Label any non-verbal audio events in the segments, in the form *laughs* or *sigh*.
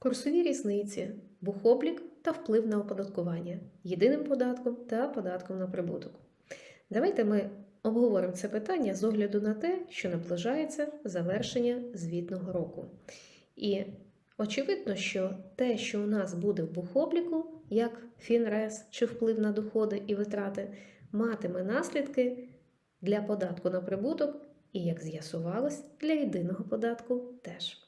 Курсові різниці, бухоблік та вплив на оподаткування, єдиним податком та податком на прибуток. Давайте ми обговоримо це питання з огляду на те, що наближається завершення звітного року. І очевидно, що те, що у нас буде в бухобліку, як фінрес чи вплив на доходи і витрати, матиме наслідки для податку на прибуток і, як з'ясувалось, для єдиного податку теж.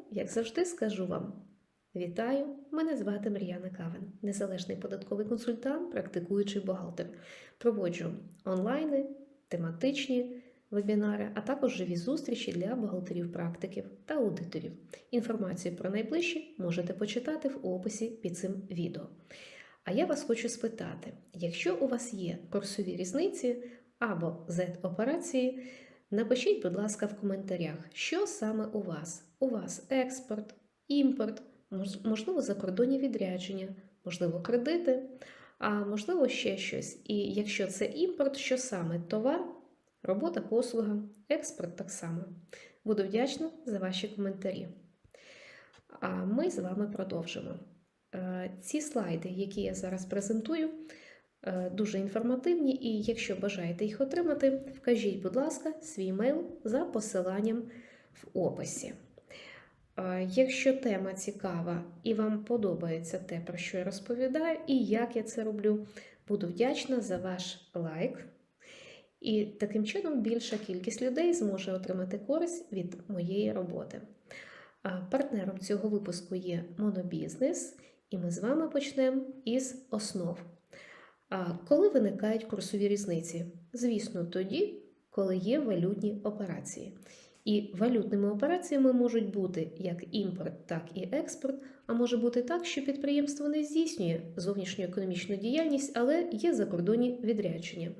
як завжди, скажу вам: вітаю! Мене звати Мар'яна Кавен, незалежний податковий консультант, практикуючий бухгалтер. Проводжу онлайни, тематичні вебінари, а також живі зустрічі для бухгалтерів-практиків та аудиторів. Інформацію про найближчі можете почитати в описі під цим відео. А я вас хочу спитати: якщо у вас є курсові різниці або Z-операції, Напишіть, будь ласка, в коментарях, що саме у вас. У вас експорт, імпорт, можливо, закордонні відрядження, можливо, кредити, а можливо, ще щось. І якщо це імпорт, що саме товар, робота, послуга, експорт так само. Буду вдячна за ваші коментарі. А ми з вами продовжимо. Е, Ці слайди, які я зараз презентую, е, дуже інформативні, і якщо бажаєте їх отримати, вкажіть, будь ласка, свій мейл за посиланням в описі. Якщо тема цікава і вам подобається те, про що я розповідаю, і як я це роблю, буду вдячна за ваш лайк. І таким чином більша кількість людей зможе отримати користь від моєї роботи. Партнером цього випуску є Монобізнес, і ми з вами почнемо із основ. Коли виникають курсові різниці? Звісно, тоді, коли є валютні операції. І валютними операціями можуть бути як імпорт, так і експорт, а може бути так, що підприємство не здійснює зовнішню економічну діяльність, але є закордонні відрядження,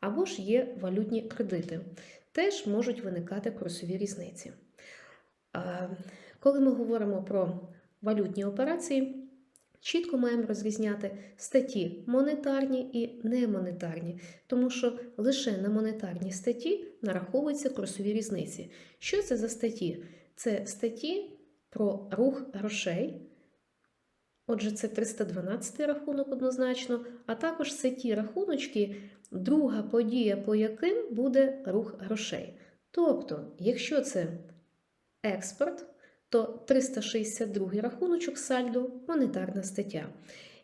або ж є валютні кредити. Теж можуть виникати курсові різниці. Коли ми говоримо про валютні операції, чітко маємо розрізняти статті монетарні і немонетарні, тому що лише на монетарній статті нараховуються курсові різниці. Що це за статті? Це статті про рух грошей. Отже, це 312 рахунок однозначно, а також це ті рахуночки, друга подія, по яким буде рух грошей. Тобто, якщо це експорт, то 362 рахуночок сальдо монетарна стаття.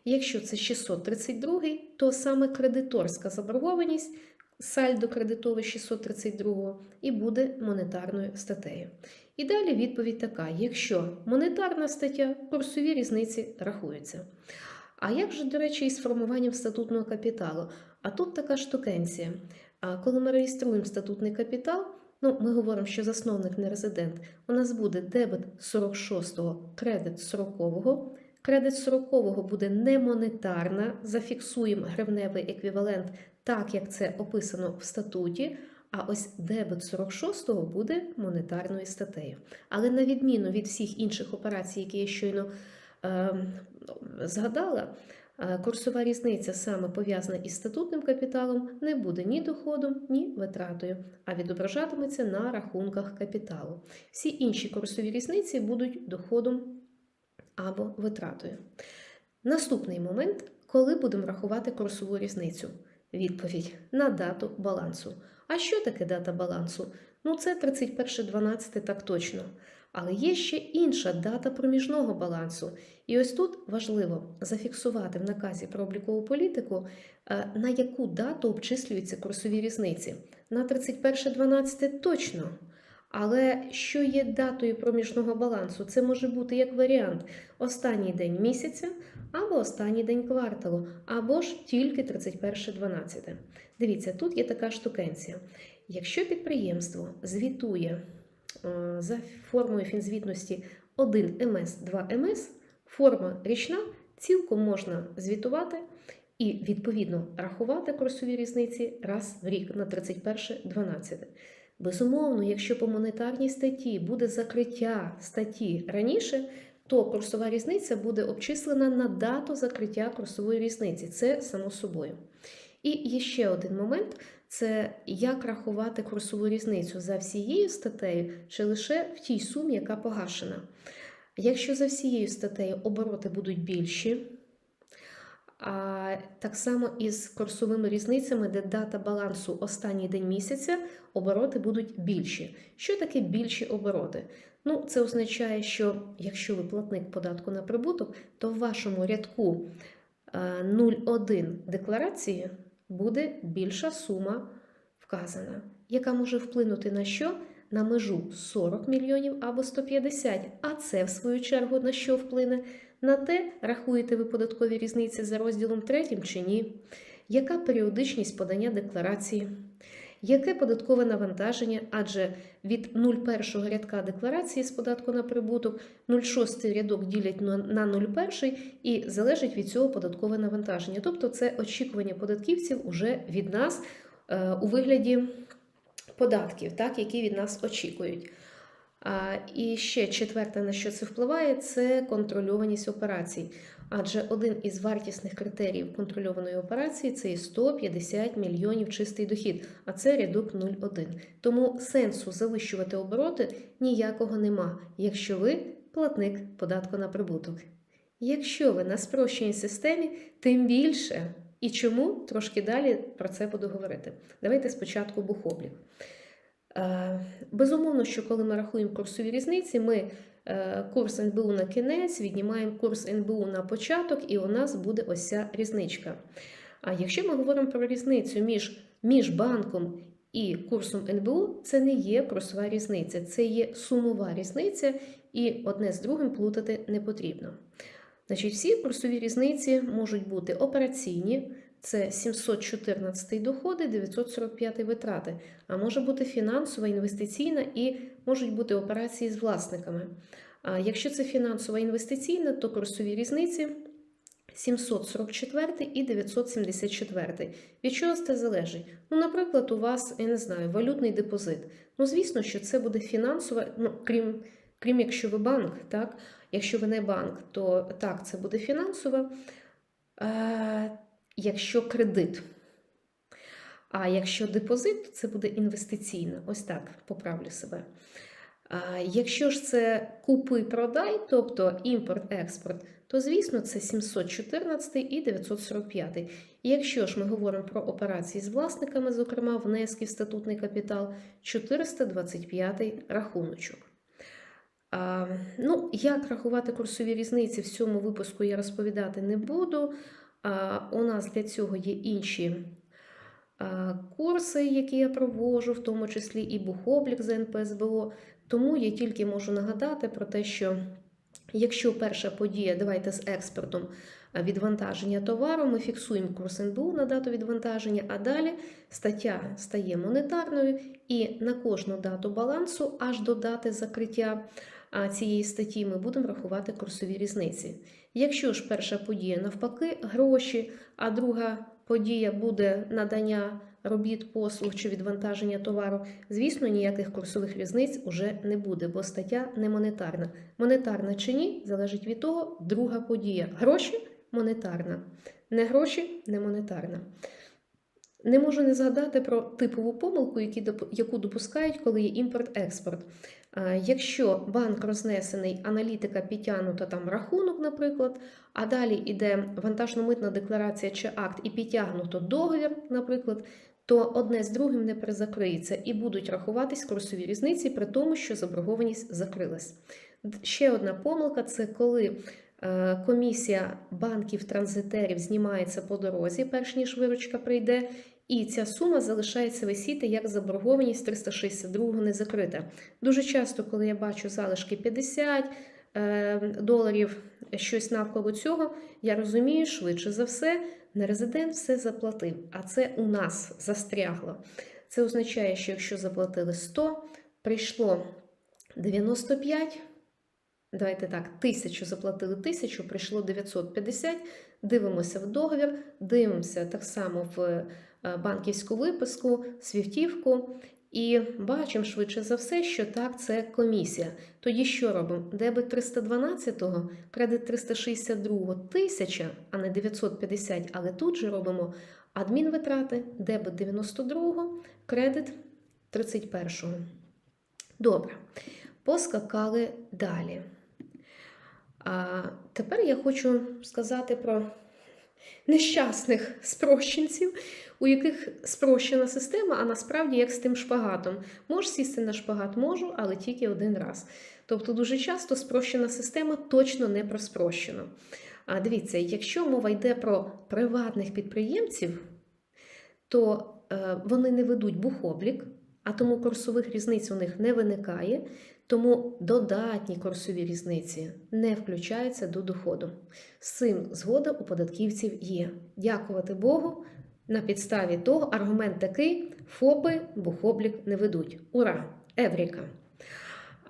Якщо це 632, то саме кредиторська заборгованість сальдо кредитове 632 і буде монетарною статтею. І далі відповідь така: якщо монетарна стаття, курсові різниці рахуються. А як же, до речі, із формуванням статутного капіталу? А тут така штукенція. Коли ми реєструємо статутний капітал, ну, ми говоримо, що засновник не резидент, у нас буде дебет 46-го, кредит 40-го. Кредит 40-го буде не монетарна, зафіксуємо гривневий еквівалент так, як це описано в статуті. А ось дебет 46-го буде монетарною статтею. Але на відміну від всіх інших операцій, які я щойно е, згадала, курсова різниця саме пов'язана із статутним капіталом не буде ні доходом, ні витратою, а відображатиметься на рахунках капіталу. Всі інші курсові різниці будуть доходом або витратою. Наступний момент, коли будемо рахувати курсову різницю. Відповідь на дату балансу. А що таке дата балансу? Ну, це 31.12, так точно. Але є ще інша дата проміжного балансу. І ось тут важливо зафіксувати в наказі про облікову політику, е, на яку дату обчислюються курсові різниці. На 31.12 точно. Але що є датою проміжного балансу? Це може бути як варіант останній день місяця або останній день кварталу, або ж тільки 31.12. Дивіться, тут є така штукенція. Якщо підприємство звітує за формою фінзвітності 1 МС, 2 МС, форма річна, цілком можна звітувати і відповідно рахувати курсові різниці раз в рік на 31.12. Безумовно, якщо по монетарній статті буде закриття статті раніше, то курсова різниця буде обчислена на дату закриття курсової різниці. Це само собою. І є ще один момент: це як рахувати курсову різницю за всією статтею чи лише в тій сумі, яка погашена. Якщо за всією статтею обороти будуть більші, а так само із курсовими різницями, де дата балансу останній день місяця, обороти будуть більші. Що таке більші обороти? Ну, це означає, що якщо ви платник податку на прибуток, то в вашому рядку е, 0,1 декларації буде більша сума вказана, яка може вплинути на що? На межу 40 мільйонів або 150. А це, в свою чергу, на що вплине? На те, рахуєте ви податкові різниці за розділом 3 чи ні? Яка періодичність подання декларації? Яке податкове навантаження? Адже від 01 рядка декларації з податку на прибуток 06 рядок ділять на на 01 і залежить від цього податкове навантаження. Тобто це очікування податківців уже від нас е, у вигляді податків, так, які від нас очікують. І ще четверте, на що це впливає, це контрольованість операцій. Адже один із вартісних критеріїв контрольованої операції це і 150 мільйонів чистий дохід, а це рядок 0,1. Тому сенсу завищувати обороти ніякого нема, якщо ви платник податку на прибуток. Якщо ви на спрощеній системі, тим більше. І чому трошки далі про це буду говорити. Давайте спочатку бухоблік. Е, Безумовно, що коли ми рахуємо курсові різниці, ми е, курс НБУ на кінець віднімаємо курс НБУ на початок, і у нас буде ось ця різничка. А якщо ми говоримо про різницю між, між банком і курсом НБУ, це не є курсова різниця, це є сумова різниця, і одне з другим плутати не потрібно. Значить, всі курсові різниці можуть бути операційні, це 714 доходи, 945 витрати, а може бути фінансова, інвестиційна і можуть бути операції з власниками. А якщо це фінансова інвестиційна, то курсові різниці 744 і 974. Від чого це залежить? Ну, наприклад, у вас, я не знаю, валютний депозит. Ну, звісно, що це буде фінансова, ну, крім, крім якщо ви банк, так? Якщо ви не банк, то так, це буде фінансова. Якщо кредит. А якщо депозит, то це буде інвестиційна. Ось так поправлю себе. Якщо ж це купи-продай, тобто імпорт-експорт, то, звісно, це 714 і 945. І якщо ж ми говоримо про операції з власниками, зокрема внески в статутний капітал, 425 рахуночок. Ну, як рахувати курсові різниці в цьому випуску я розповідати не буду. А, у нас для цього є інші курси, які я проводжу, в тому числі і бухоблік за НПСБО. Тому я тільки можу нагадати про те, що якщо перша подія, давайте з експортом відвантаження товару, ми фіксуємо курс НБУ на дату відвантаження, а далі стаття стає монетарною, і на кожну дату балансу аж до дати закриття цієї статті ми будемо рахувати курсові різниці. Якщо ж перша подія навпаки гроші, а друга подія буде надання робіт, послуг чи відвантаження товару, звісно, ніяких курсових різниць уже не буде, бо стаття не монетарна. Монетарна чи ні, залежить від того, друга подія. Гроші монетарна, не гроші не монетарна. Не можу не згадати про типову помилку, яку допускають, коли є імпорт-експорт. Якщо банк рознесений, аналітика підтягнута там рахунок, наприклад, а далі йде вантажно-митна декларація чи акт і підтягнуто договір, наприклад, то одне з другим не перезакриється і будуть рахуватись курсові різниці при тому, що заборгованість закрилась. Ще одна помилка це коли е, комісія банків-транзитерів знімається по дорозі, перш ніж виручка прийде. І ця сума залишається висіти як заборгованість 362 не закрита. Дуже часто, коли я бачу залишки 50 е, доларів, щось навколо цього, я розумію, швидше за все, нерезидент все заплатив, а це у нас застрягло. Це означає, що якщо заплатили 100, прийшло 95. Давайте так, тисячу заплатили тисячу, прийшло 950. Дивимося в договір, дивимося так само в банківську виписку, свіфтівку. І бачимо швидше за все, що так, це комісія. Тоді що робимо? Дебет 312-го, кредит 362 тисяча, а не 950, але тут же робимо адмінвитрати, дебет 92-го, кредит 31-го. Добре, поскакали далі. А тепер я хочу сказати про нещасних спрощенців, у яких спрощена система, а насправді як з тим шпагатом. Можеш сісти на шпагат, можу, але тільки один раз. Тобто дуже часто спрощена система точно не про спрощену. А дивіться, якщо мова йде про приватних підприємців, то е, вони не ведуть бухоблік, а тому курсових різниць у них не виникає, тому додатні курсові різниці не включаються до доходу. З цим згода у податківців є. Дякувати Богу. На підставі того аргумент такий: ФОПи бухоблік не ведуть. Ура! Евріка!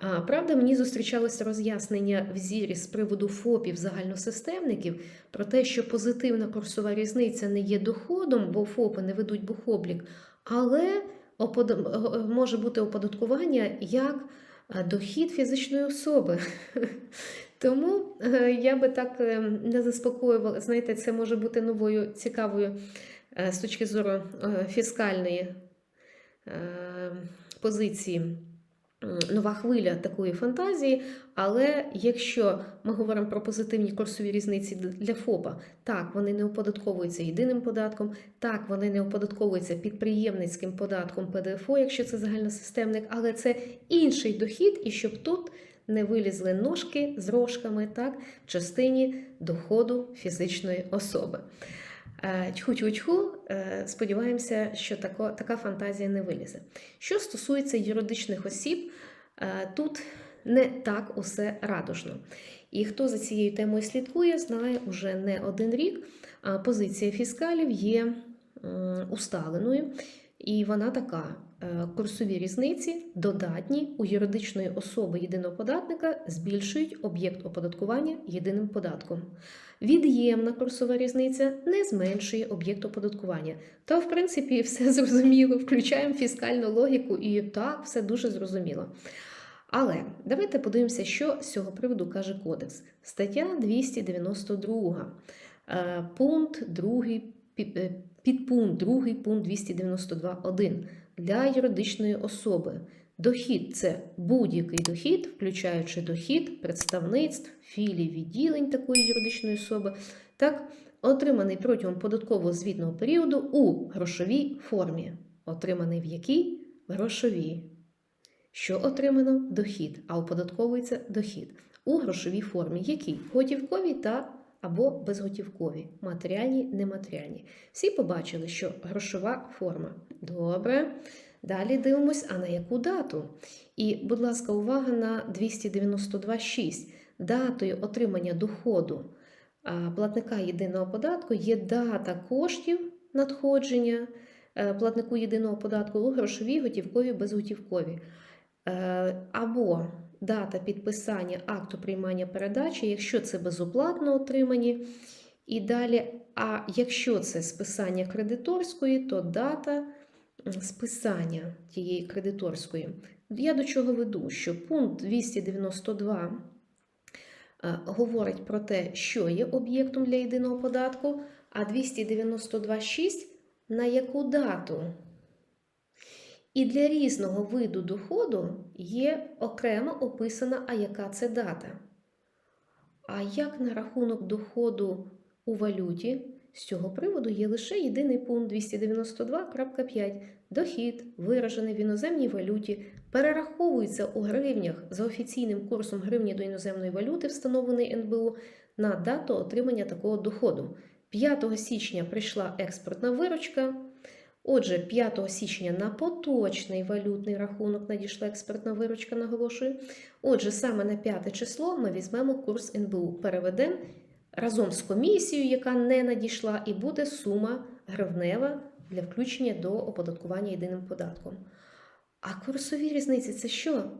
А, правда, мені зустрічалося роз'яснення в зірі з приводу ФОПів загальносистемників про те, що позитивна курсова різниця не є доходом, бо ФОПи не ведуть бухоблік, але опод- може бути оподаткування як е, дохід фізичної особи. Тому е, я би так е, не заспокоювала. Знаєте, це може бути новою цікавою е, з точки зору е, фіскальної е, позиції. Нова хвиля такої фантазії, але якщо ми говоримо про позитивні курсові різниці для ФОПа, так, вони не оподатковуються єдиним податком, так, вони не оподатковуються підприємницьким податком ПДФО, якщо це загальносистемник, але це інший дохід, і щоб тут не вилізли ножки з рожками так, в частині доходу фізичної особи. Е, Тьху-тьху-тьху, е, сподіваємося, що тако, така фантазія не вилізе. Що стосується юридичних осіб, е, тут не так усе радужно. І хто за цією темою слідкує, знає уже не один рік. Позиція фіскалів є усталеною, і вона така: е, курсові різниці додатні у юридичної особи єдиного податника збільшують об'єкт оподаткування єдиним податком. Від'ємна курсова різниця не зменшує об'єкт оподаткування. Та, в принципі, *laughs* все зрозуміло. Включаємо фіскальну логіку, і так, все дуже зрозуміло. Але давайте подивимося, що з цього приводу каже кодекс. Стаття 292, е, пункт 2, е, підпункт 2, пункт 292.1 для юридичної особи. Дохід це будь-який дохід, включаючи дохід представництв, філій відділень такої юридичної особи, так, отриманий протягом податкового звітного періоду у грошовій формі. Отриманий в якій? В грошовій. Що отримано? Дохід, а оподатковується дохід у грошовій формі, якій готівковій та або безготівкові, матеріальні, нематеріальні. Всі побачили, що грошова форма. Добре. Далі дивимось, а на яку дату? І, будь ласка, увага на 292.6. Датою отримання доходу платника єдиного податку є дата коштів надходження е, платнику єдиного податку у грошовій, готівкові, безготівкові. Е, Або дата підписання акту приймання передачі, якщо це безоплатно отримані. І далі, а якщо це списання кредиторської, то дата списання тієї кредиторської. Я до чого веду, що пункт 292 е, говорить про те, що є об'єктом для єдиного податку, а 292.6 на яку дату. І для різного виду доходу є окремо описана, а яка це дата. А як на рахунок доходу у валюті, з цього приводу є лише єдиний пункт 292.5. Дохід, виражений в іноземній валюті, перераховується у гривнях за офіційним курсом гривні до іноземної валюти, встановлений НБУ, на дату отримання такого доходу. 5 січня прийшла експортна виручка. Отже, 5 січня на поточний валютний рахунок надійшла експертна виручка, наголошую. Отже, саме на 5 число ми візьмемо курс НБУ, переведемо разом з комісією, яка не надійшла, і буде сума гривнева для включення до оподаткування єдиним податком. А курсові різниці це що?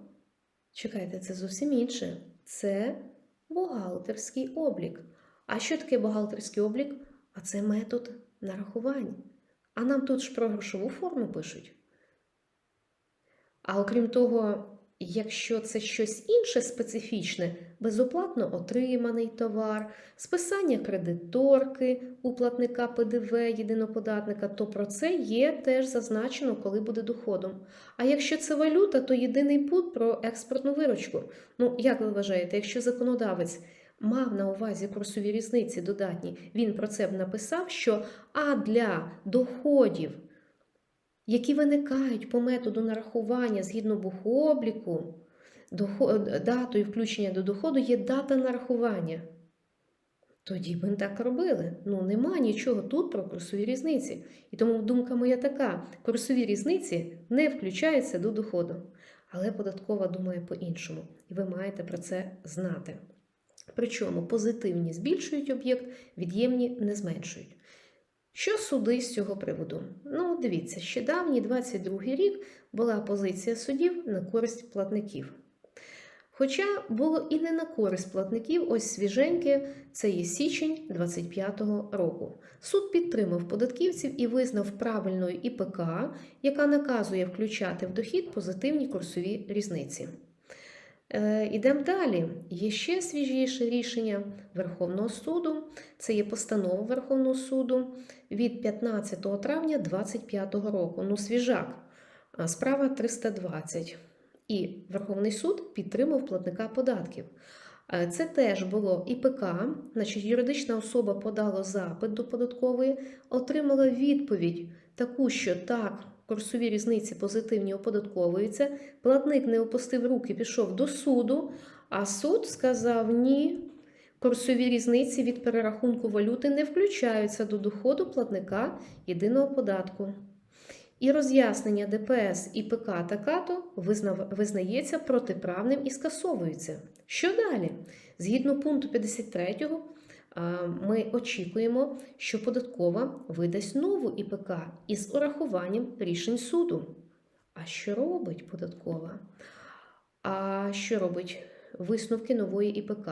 Чекайте, це зовсім інше. Це бухгалтерський облік. А що таке бухгалтерський облік? А це метод нарахувань. А нам тут ж про грошову форму пишуть. А окрім того, якщо це щось інше специфічне, безоплатно отриманий товар, списання кредиторки у платника ПДВ єдиноподатника, то про це є теж зазначено, коли буде доходом. А якщо це валюта, то єдиний пункт про експортну виручку. Ну, як ви вважаєте, якщо законодавець мав на увазі курсові різниці додатні, він про це б написав, що а для доходів які виникають по методу нарахування згідно бухобліку, доход- датою включення до доходу є дата нарахування. Тоді б так робили. Ну, нема нічого тут про курсові різниці. І тому думка моя така: курсові різниці не включаються до доходу. Але податкова думає по-іншому, і ви маєте про це знати. Причому позитивні збільшують об'єкт, від'ємні не зменшують. Що суди з цього приводу? Ну, дивіться, ще давній 22 рік була позиція судів на користь платників. Хоча було і не на користь платників, ось свіженьке, це є січень 25-го року. Суд підтримав податківців і визнав правильною ІПК, яка наказує включати в дохід позитивні курсові різниці. Е, Ідемо далі. Є ще свіжіше рішення Верховного суду. Це є постанова Верховного суду від 15 травня 2025 року. Ну, свіжак. Справа 320. І Верховний суд підтримав платника податків. Е, Це теж було ІПК, значить юридична особа подала запит до податкової, отримала відповідь таку, що так, курсові різниці позитивні оподатковуються. Платник не опустив руки, пішов до суду, а суд сказав ні. Курсові різниці від перерахунку валюти не включаються до доходу платника єдиного податку. І роз'яснення ДПС і ПК та КАТО визнається протиправним і скасовується. Що далі? Згідно пункту 53 а, ми очікуємо, що податкова видасть нову ІПК із урахуванням рішень суду. А що робить податкова? А що робить висновки нової ІПК?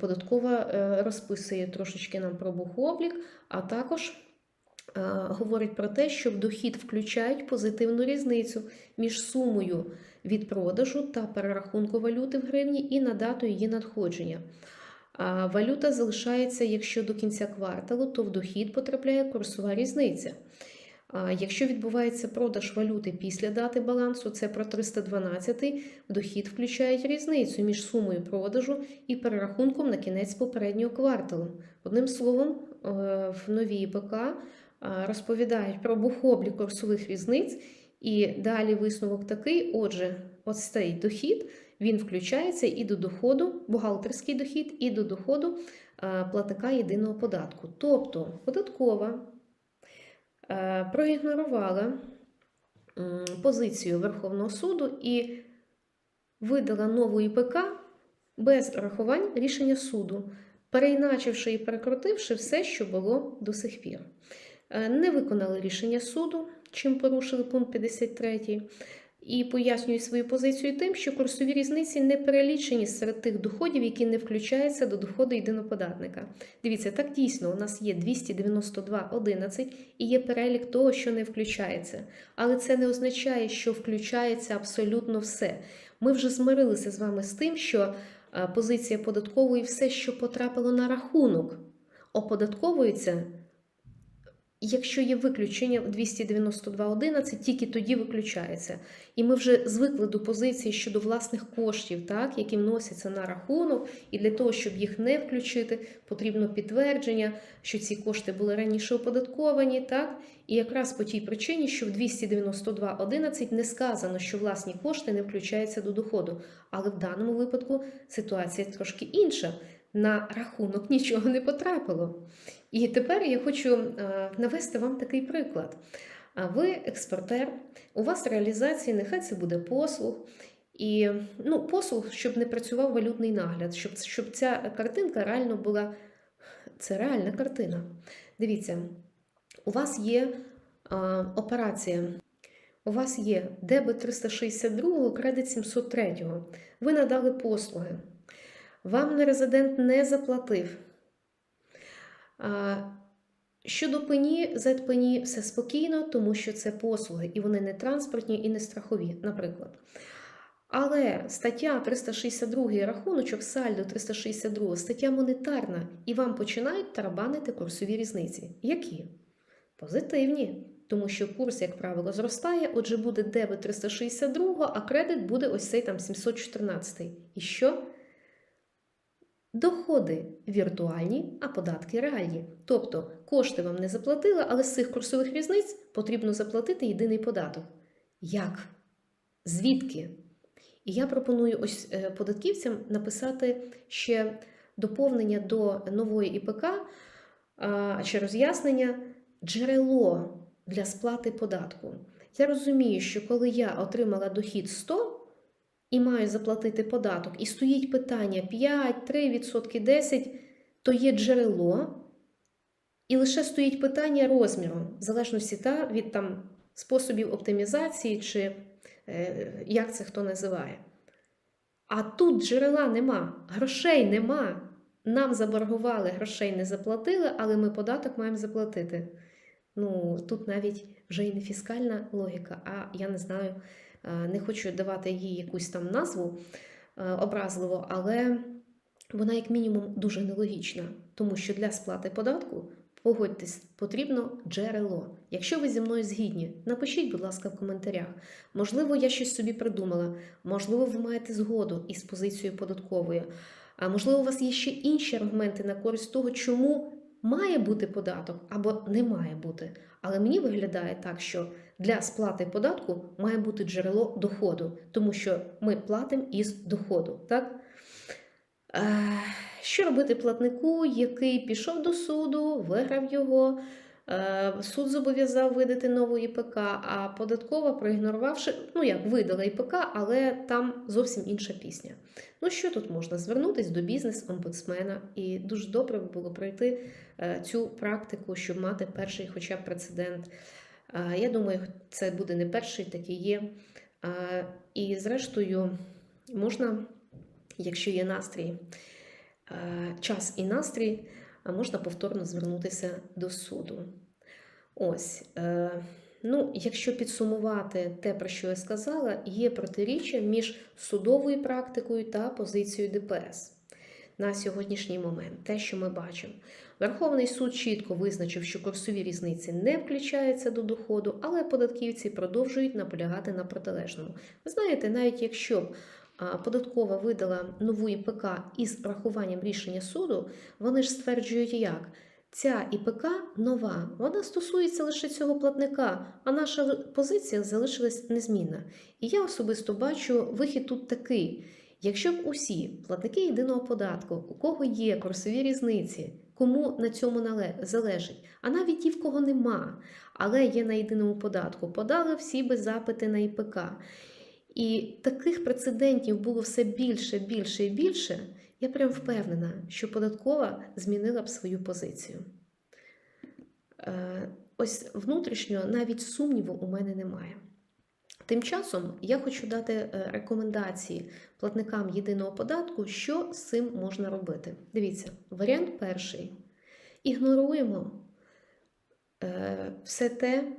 Податкова е, розписує трошечки нам про бухоблік, а також е, говорить про те, що в дохід включають позитивну різницю між сумою від продажу та перерахунку валюти в гривні і на дату її надходження. Валюта залишається, якщо до кінця кварталу, то в дохід потрапляє курсова різниця. А Якщо відбувається продаж валюти після дати балансу, це про 312 дохід включають різницю між сумою продажу і перерахунком на кінець попереднього кварталу. Одним словом, е, в новій ІПК е, розповідають про бухоблік курсових різниць, і далі висновок такий: отже, ось цей дохід він включається і до доходу, бухгалтерський дохід, і до доходу е, платника єдиного податку. Тобто податкова е, проігнорувала позицію Верховного суду і видала нову ІПК без рахувань рішення суду, переіначивши і перекрутивши все, що було до сих пір. Е, Не виконали рішення суду, чим порушили пункт 53. І пояснюю свою позицію тим, що курсові різниці не перелічені серед тих доходів, які не включаються до доходу єдиноподатника. Дивіться, так дійсно, у нас є 292.11 і є перелік того, що не включається. Але це не означає, що включається абсолютно все. Ми вже змирилися з вами з тим, що е, позиція податкової все, що потрапило на рахунок, оподатковується. Якщо є виключення в 292.11, тільки тоді виключається. І ми вже звикли до позиції щодо власних коштів, так, які вносяться на рахунок, і для того, щоб їх не включити, потрібно підтвердження, що ці кошти були раніше оподатковані. Так? І якраз по тій причині, що в 292.11 не сказано, що власні кошти не включаються до доходу. Але в даному випадку ситуація трошки інша. На рахунок *laughs* нічого не потрапило. І тепер я хочу е, навести вам такий приклад. Ви експортер, у вас реалізація, нехай це буде послуг. І ну, послуг, щоб не працював валютний нагляд, щоб, щоб ця картинка реально була. Це реальна картина. Дивіться, у вас є а, операція. у вас є дебет 362, кредит 703. Ви надали послуги. Вам нерезидент не заплатив. Щодо пені, зетпені все спокійно, тому що це послуги, і вони не транспортні і не страхові, наприклад. Але стаття 362 рахуночок, сальдо 362, стаття монетарна, і вам починають тарабанити курсові різниці. Які? Позитивні. Тому що курс, як правило, зростає, отже, буде дебет 362, а кредит буде ось цей там 714. І що? Доходи віртуальні, а податки реальні. Тобто кошти вам не заплатили, але з цих курсових різниць потрібно заплатити єдиний податок. Як? Звідки? І я пропоную ось е, податківцям написати ще доповнення до нової ІПК чи роз'яснення джерело для сплати податку. Я розумію, що коли я отримала дохід 100 і маю заплатити податок, і стоїть питання 5, 3%, 10, то є джерело, і лише стоїть питання розміру, в залежності та, від там, способів оптимізації, чи е, як це хто називає. А тут джерела нема, грошей нема. Нам заборгували, грошей не заплатили, але ми податок маємо заплатити. Ну, тут навіть вже і не фіскальна логіка, а я не знаю, не хочу давати їй якусь там назву е, образливо, але вона, як мінімум, дуже нелогічна, тому що для сплати податку, погодьтесь, потрібно джерело. Якщо ви зі мною згідні, напишіть, будь ласка, в коментарях. Можливо, я щось собі придумала, можливо, ви маєте згоду із позицією податковою. А можливо, у вас є ще інші аргументи на користь того, чому має бути податок або не має бути. Але мені виглядає так, що для сплати податку має бути джерело доходу, тому що ми платимо із доходу. Так? Е, Що робити платнику, який пішов до суду, виграв його, е, суд зобов'язав видати нову ІПК, а податкова, проігнорувавши, ну як видала ІПК, але там зовсім інша пісня. Ну що тут можна? Звернутися до бізнес-омбудсмена, і дуже добре було пройти е, цю практику, щоб мати перший хоча б прецедент. Е, Я думаю, це буде не перший, такий є. Е, І зрештою, можна, якщо є настрій, е, час і настрій, можна повторно звернутися до суду. Ось. Ну, якщо підсумувати те, про що я сказала, є протиріччя між судовою практикою та позицією ДПС на сьогоднішній момент. Те, що ми бачимо. Верховний суд чітко визначив, що курсові різниці не включаються до доходу, але податківці продовжують наполягати на протилежному. Ви знаєте, навіть якщо б податкова видала нову ІПК із врахуванням рішення суду, вони ж стверджують як. Ця ІПК нова, вона стосується лише цього платника, а наша позиція залишилась незмінна. І я особисто бачу вихід тут такий: якщо б усі платники єдиного податку, у кого є курсові різниці, кому на цьому залежить, а навіть ті, в кого нема, але є на єдиному податку, подали всі би запити на ІПК. І таких прецедентів було все більше, більше і більше. Я прям впевнена, що податкова змінила б свою позицію. Е, Ось внутрішньо навіть сумніву у мене немає. Тим часом я хочу дати е, рекомендації платникам єдиного податку, що з цим можна робити. Дивіться, варіант перший. Ігноруємо е, все те,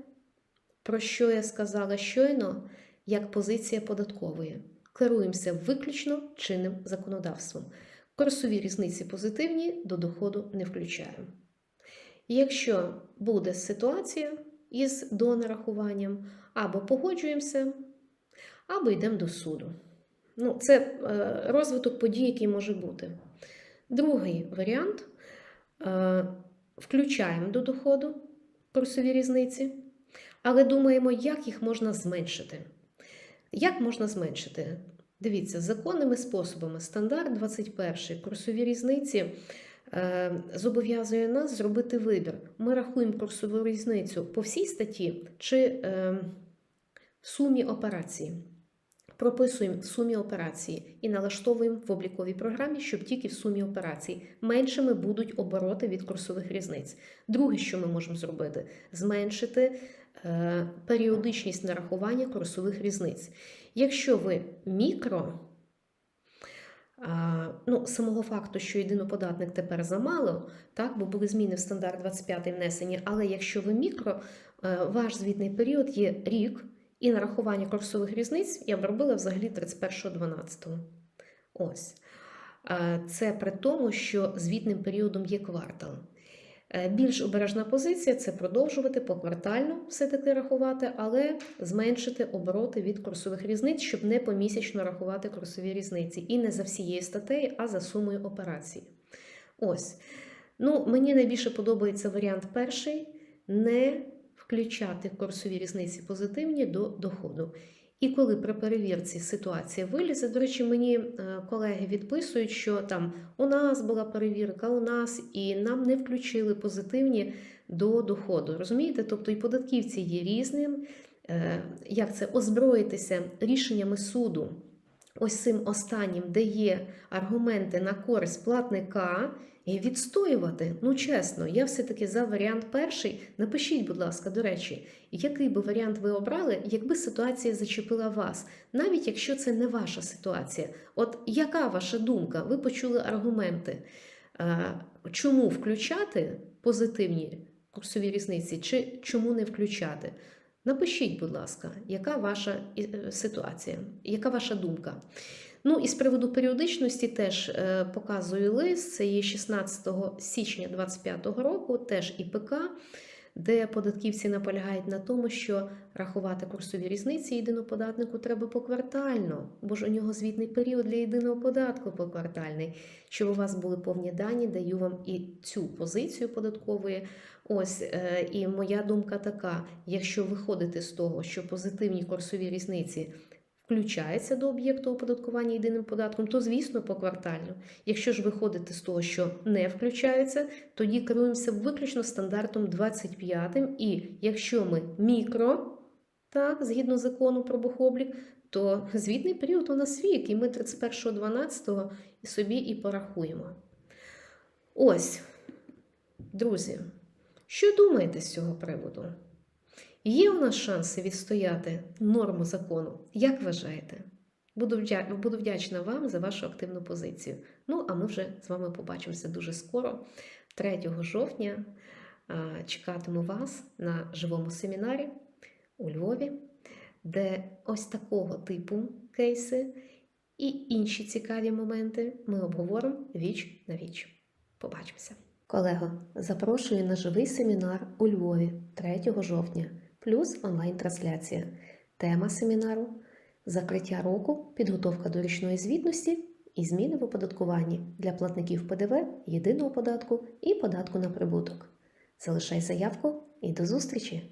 про що я сказала щойно, як позиція податкової. Керуємося виключно чинним законодавством. Курсові різниці позитивні до доходу не включаємо. Якщо буде ситуація із донарахуванням, або погоджуємося, або йдемо до суду. Ну, це е, розвиток подій, який може бути. Другий варіант е, включаємо до доходу курсові різниці, але думаємо, як їх можна зменшити. Як можна зменшити? Дивіться, законними способами стандарт 21 курсові різниці е, зобов'язує нас зробити вибір. Ми рахуємо курсову різницю по всій статті чи е, в сумі операції. Прописуємо в сумі операції і налаштовуємо в обліковій програмі, щоб тільки в сумі операцій меншими будуть обороти від курсових різниць. Друге, що ми можемо зробити, зменшити е, періодичність нарахування курсових різниць. Якщо ви мікро, а, ну, самого факту, що єдиноподатник тепер замало, так, бо були зміни в стандарт 25 внесені, але якщо ви мікро, е, ваш звітний період є рік, і нарахування курсових різниць я б робила взагалі 31.12. Ось. Е, Це при тому, що звітним періодом є квартал. Е, Більш обережна позиція це продовжувати поквартально все-таки рахувати, але зменшити обороти від курсових різниць, щоб не помісячно рахувати курсові різниці. І не за всією статтею, а за сумою операцій. Ось. Ну, мені найбільше подобається варіант перший не включати курсові різниці позитивні до доходу. І коли при перевірці ситуація вилізе, до речі, мені е, колеги відписують, що там у нас була перевірка, у нас і нам не включили позитивні до доходу. Розумієте? Тобто і податківці є різним. Е, Як це озброїтися рішеннями суду? Ось цим останнім, де є аргументи на користь платника, і відстоювати. Ну, чесно, я все-таки за варіант перший. Напишіть, будь ласка, до речі, який би варіант ви обрали, якби ситуація зачепила вас, навіть якщо це не ваша ситуація. От яка ваша думка? Ви почули аргументи, чому включати позитивні курсові різниці, чи чому не включати? Напишіть, будь ласка, яка ваша е, ситуація, яка ваша думка? Ну і з приводу періодичності теж е, показую лист. Це є 16 січня 2025 року, теж ІПК, де податківці наполягають на тому, що рахувати курсові різниці єдиноподатнику треба поквартально, бо ж у нього звітний період для єдиного податку поквартальний. Щоб у вас були повні дані, даю вам і цю позицію податкової. Ось е, і моя думка така: якщо виходити з того, що позитивні курсові різниці включається до об'єкту оподаткування єдиним податком, то звісно поквартально. Якщо ж виходити з того, що не включається, тоді керуємося виключно стандартом 25. І якщо ми мікро, так, згідно закону про бухоблік, то звітний період у нас рік, і ми 31.12 і собі і порахуємо. Ось, друзі, що думаєте з цього приводу? Є у нас шанси відстояти норму закону? Як вважаєте? Буду, вдя... Вдячна вам за вашу активну позицію. Ну, а ми вже з вами побачимося дуже скоро, 3 жовтня. Чекатиму вас на живому семінарі у Львові, де ось такого типу кейси і інші цікаві моменти ми обговоримо віч на віч. Побачимося. Колего, запрошую на живий семінар у Львові 3 жовтня, плюс онлайн-трансляція. Тема семінару закриття року, підготовка до річної звітності і зміни в оподаткуванні для платників ПДВ, єдиного податку і податку на прибуток. Залишай заявку і до зустрічі!